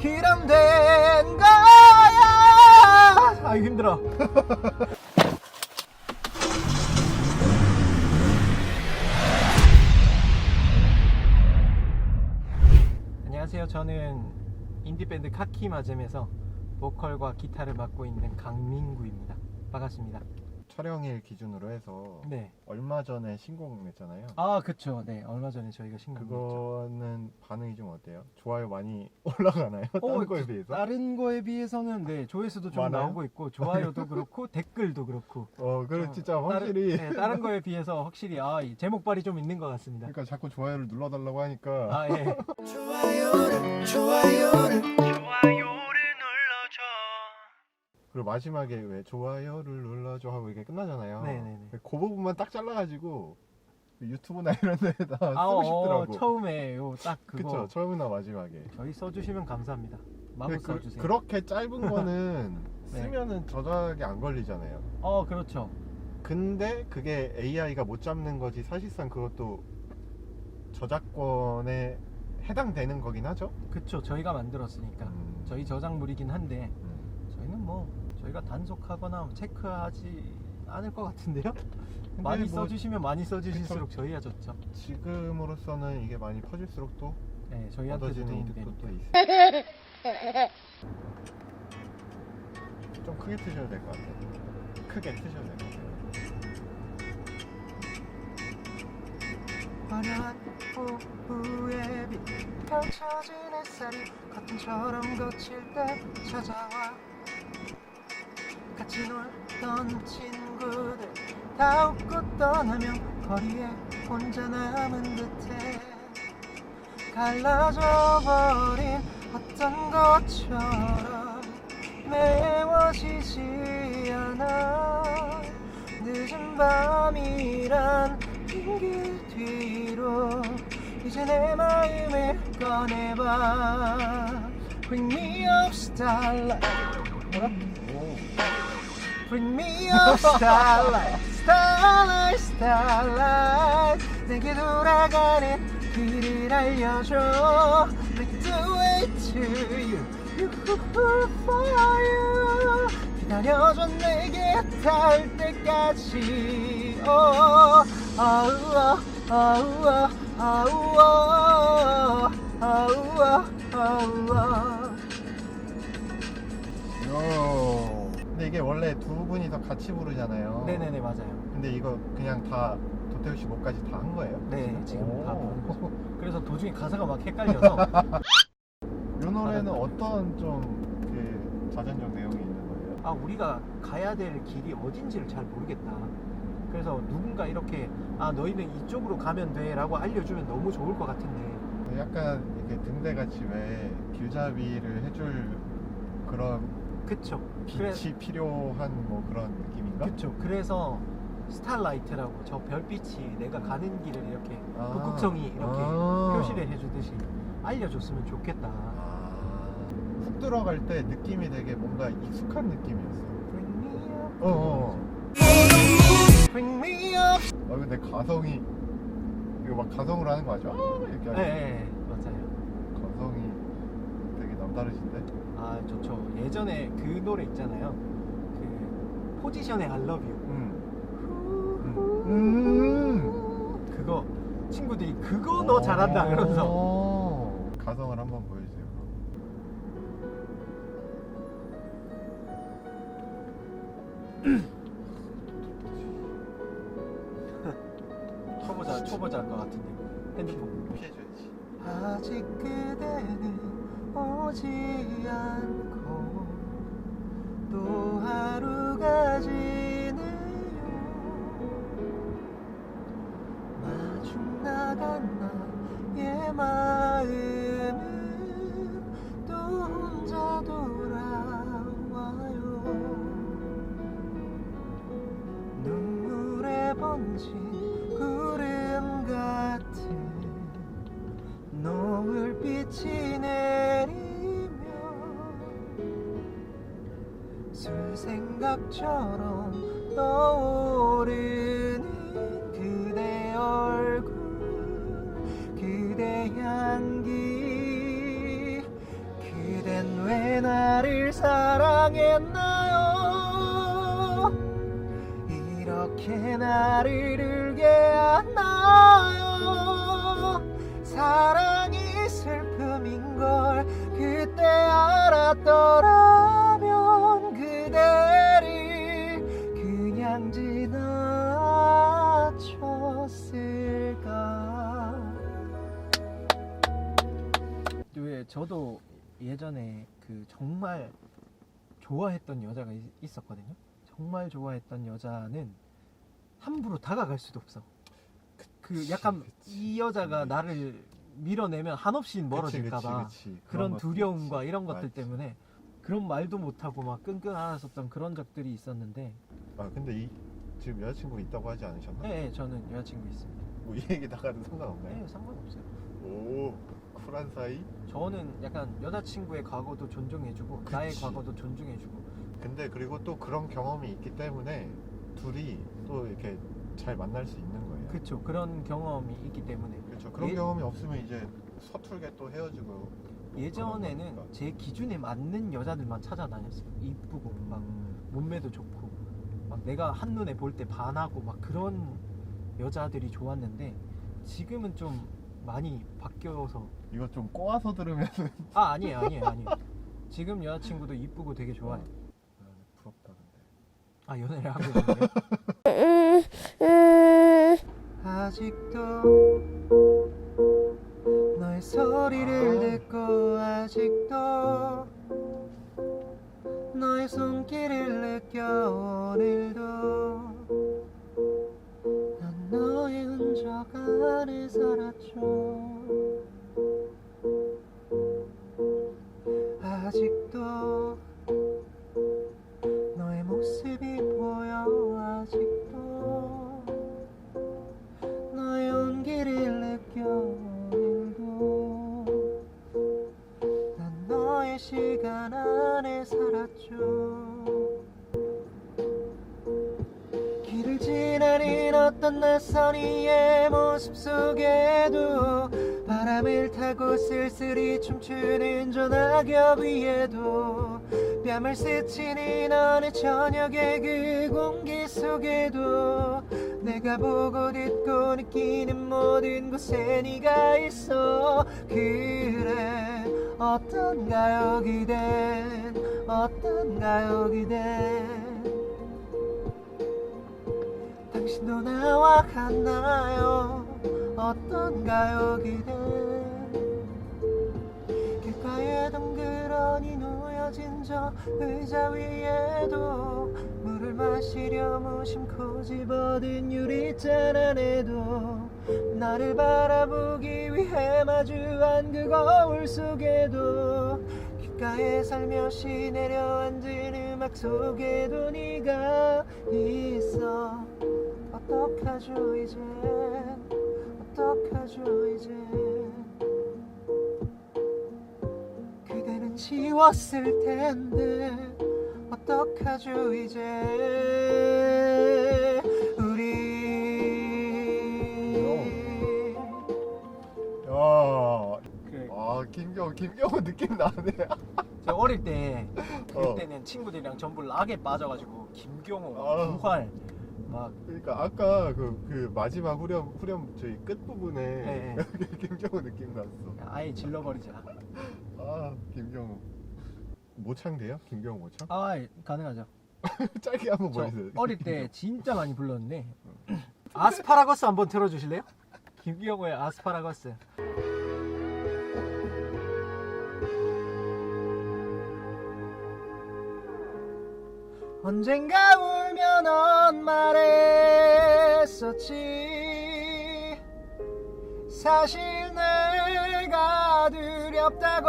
그럼 된 거야. 아 힘들어. 안녕하세요. 저는 인디밴드 카키 마잼에서 보컬과 기타를 맡고 있는 강민구입니다. 반갑습니다 촬영일 기준으로 해서 네. 얼마 전에 신곡 냈잖아요. 아 그쵸 네 얼마 전에 저희가 신곡 냈죠 그거는 반응이 좀 어때요? 좋아요 많이 올라가나요? 다른 거에 비해서? 다른 거에 비해서는 네 조회수도 좀 많아요? 나오고 있고 좋아요도 그렇고 댓글도 그렇고 어, 그래 어, 진짜 다른- 확실히 네, 다른 거에 비해서 확실히 아, 이 제목발이 좀 있는 것 같습니다. 그러니까 자꾸 좋아요를 눌러달라고 하니까 아 예. 좋아요를 좋아요 그리고 마지막에 왜 좋아요를 눌러줘 하고 이게 끝나잖아요. 네네네. 그 부분만 딱 잘라가지고 유튜브나 이런 데다 쓰고 아, 어, 싶더라고. 처음에 요딱 그거 그쵸 처음이나 마지막에. 저희 써주시면 감사합니다. 마구 근데 그, 써주세요. 그렇게 짧은 거는 네. 쓰면은 저작이 안 걸리잖아요. 어 그렇죠. 근데 그게 AI가 못 잡는 거지 사실상 그것도 저작권에 해당되는 거긴 하죠. 그쵸 저희가 만들었으니까 음. 저희 저작물이긴 한데 음. 저희는 뭐 저희가 단속하거나 체크하지 않을 것 같은데요. 많이 뭐 써주시면 많이 써주실수록 저희야 좋죠. 지금으로서는 이게 많이 퍼질수록 또 네 저희한테도 얻어지는 도움이 되니까. 또 있어. 좀 크게 트셔도 될것 같아요. 크게 트셔도 될것 같아요. 화려한 오후에 빛 펼쳐진 햇살이 커튼처럼 거칠 때 찾아와 놀던 친구들 다 웃고 떠나면 거리에 혼자 남은 듯해. 갈라져 버린 어떤 것처럼 메워지지 않아. 늦은 밤이란 핑계 뒤로 이제 내 마음을 꺼내봐. Bring me up starlight? Bring me up starlight starlight starlight 내게 돌아가는 길을 알려줘 Make the way to you you for you 기다려줘 내게 닿을 때까지 oh, oh, oh, oh, oh, oh, oh, oh, oh. 요. 근데 이게 원래 두 분이서 같이 부르잖아요. 네네네 맞아요 근데 이거 그냥 다 도태우 씨 곡까지 다 한 거예요? 네 지금 다 오. 부른 거죠 그래서 도중에 가사가 막 헷갈려서 이 노래는. 어떤 좀 그 자전적 내용이 있는 거예요? 아 우리가 가야 될 길이 어딘지를 잘 모르겠다. 그래서 누군가 이렇게 아 너희는 이쪽으로 가면 돼라고 알려주면 너무 좋을 것 같은데 약간 이렇게 등대같이 왜 길잡이를 해줄 그런 그쵸 빛이 그래, 필요한 뭐 그런 느낌인가? 그쵸 그래서 스타라이트라고 저 별빛이 내가 가는 길을 이렇게 아. 북극성이 이렇게 아. 표시를 해주듯이 알려줬으면 좋겠다. 아, 훅 들어갈 때 느낌이 되게 뭔가 익숙한 느낌이었어. Bring me up, 어, 어. bring me up. 아 근데 가성이 이거 막 가성으로 하는 거 맞죠? 아, 이렇게 네, 하는 네 맞아요. 가성이 남다르신데? 아 좋죠. 예전에 그 노래 있잖아요. 그 포지션의 I love you. 음. 음. 그거 친구들이 그거 너 잘한다 그러면서 어. 가성을 한번 보여주세요. 초보자 초보자 것 같은데 핸드폰 피해줘야지. 아직 그대는 오지 않고 또 하루가 지내요. 마중 나간 나의 마음은 또 혼자 돌아와요. 눈물에 번진 구름 같은 노을빛이 생각처럼 떠오르는 그대 얼굴 그대 향기 그대 나를 사랑했나요? 이렇게 나를 울게 하나요. 사랑이 슬픔인 걸 그때 알았더라 저도 예전에 그 정말 좋아했던 여자가 있- 있었거든요. 정말 좋아했던 여자는 함부로 다가갈 수도 없어. 그 약간 이 여자가 나를 밀어내면 한없이 멀어질까봐 그런 두려움과 이런 것들. 때문에 그런 말도 못하고 막 끙끙 앓았었던 그런 적들이 있었는데 아 근데 이 지금 여자친구 있다고 하지 않으셨나? 네, 네, 저는 여자친구 있습니다. 뭐 이 얘기 나가도 상관없나요? 네, 상관없어요. 오 쿨한 사이? 저는 약간 여자친구의 과거도 존중해주고 나의 그치. 과거도 존중해주고 근데 그리고 또 그런 경험이 있기 때문에 둘이 또 이렇게 잘 만날 수 있는 거예요. 그쵸 그런 경험이 있기 때문에 그렇죠. 그런 예- 경험이 없으면 이제 서툴게 또 헤어지고. 예전에는 거니까. 제 기준에 맞는 여자들만 찾아다녔어요. 이쁘고 막 음, 몸매도 좋고 막 내가 한눈에 볼 때 반하고 막 그런 여자들이 좋았는데 지금은 좀 많이 바뀌어서. 이거 좀 꼬아서 들으면 아 아니에요 아니에요 아니에요. 지금 여자친구도 이쁘고 되게 좋아요. 부럽다 근데. 아 연애를 하고 있는데? 아직도 너의 소리를 아. 듣고 아직도 너의 손길을 느껴 오늘도 흔적 안에 살았죠. 아직도 너의 모습이 보여. 아직도 너의 온기를 느껴 오늘도 난 너의 시간 안에 살았죠 지나는 어떤 낯선 이의 모습 속에도 바람을 타고 쓸쓸히 춤추는 저 낙엽 위에도 뺨을 스치는 어느 저녁의 그 공기 속에도 내가 보고 듣고 느끼는 모든 곳에 네가 있어. 그래 어떤가요? 기댄 어떤가요? 기댄 당신도 나와 같나요? 어떤가요 기댄 길가에 덩그러니 놓여진 저 의자 위에도 물을 마시려 무심코 집어든 유리잔 안에도 나를 바라보기 위해 마주한 그 거울 속에도 귓가에 살며시 내려앉은 음악 속에도 네가 있어 어떡하죠 이제 어떡하죠 이제 그대는 지웠을 텐데. 어떡하죠 이제 우리. 야, 그아 김경호 김경호 느낌 나네. 제가 어릴 때 어. 그때는 친구들이랑 전부 락에 빠져가지고 김경호, 막 아. 부활 막 그러니까 아까 그, 그 마지막 후렴 후렴 저희 끝 부분에 네. 김경호 느낌 났어. 아예 질러버리자. 아 김경호 모창 돼요? 김경호 모창? 아 가능하죠. 짧게 한번 저 보여주세요. 어릴 때 진짜 많이 불렀는데 아스파라거스 한번 틀어주실래요? 김경호의 아스파라거스. 언젠가 울면 넌 말했었지. 사실 내가 두렵다고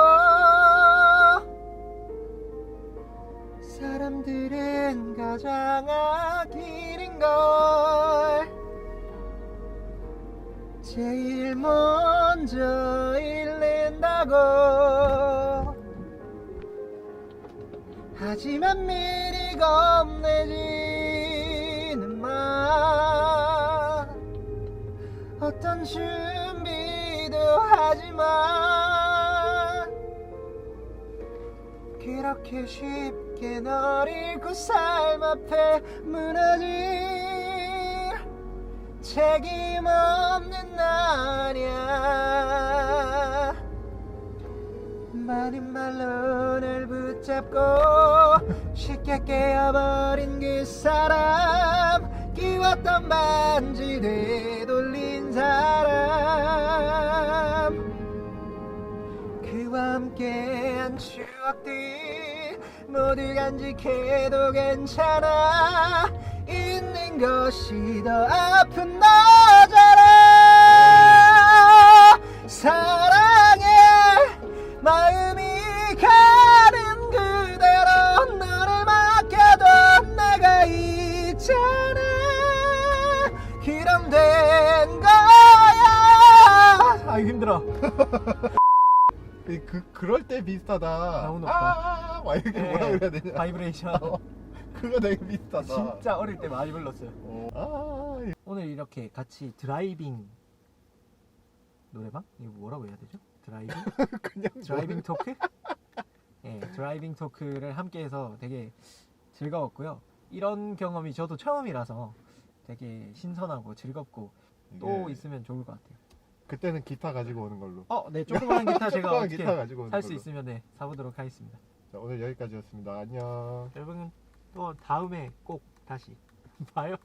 사람들은 가장 아끼는 걸. 제일 먼저 잃는다고. 하지만 미리 겁내지는 마 어떤 준비도 하지 마 그렇게 쉽게 널 잃고 삶 앞에 무너질 책임 없는 나냐 많은 말로 날 붙잡고 쉽게 깨어버린 그 사람 끼웠던 반지 되돌린 사람. 그와 함께한 추억들 모두 간직해도 괜찮아. 있는 것이 더 아픈 너잖아. 사랑해 마음 힘들어 이 그 그럴 때 비슷하다. 나훈 아, 막 이렇게 뭐라 네, 그래야 되냐? 바이브레이션 그거 되게 비슷하다. 진짜 어릴 때 많이 불렀어요 어. 아, 이- 오늘 이렇게 같이 드라이빙 노래방? 이거 뭐라고 해야 되죠? 드라이빙? 그냥 드라이빙 토크? 예, 드라이빙 토크를 함께해서 되게 즐거웠고요. 이런 경험이 저도 처음이라서 되게 신선하고 즐겁고 또 이게 있으면 좋을 것 같아요. 그때는 기타 가지고 오는 걸로. 어, 네, 조그만 기타 제가 조그만 어떻게 기타 가지고 오는 할수 걸로. 있으면 네, 사보도록 하겠습니다. 자, 오늘 여기까지였습니다. 안녕. 여러분 또 다음에 꼭 다시 봐요.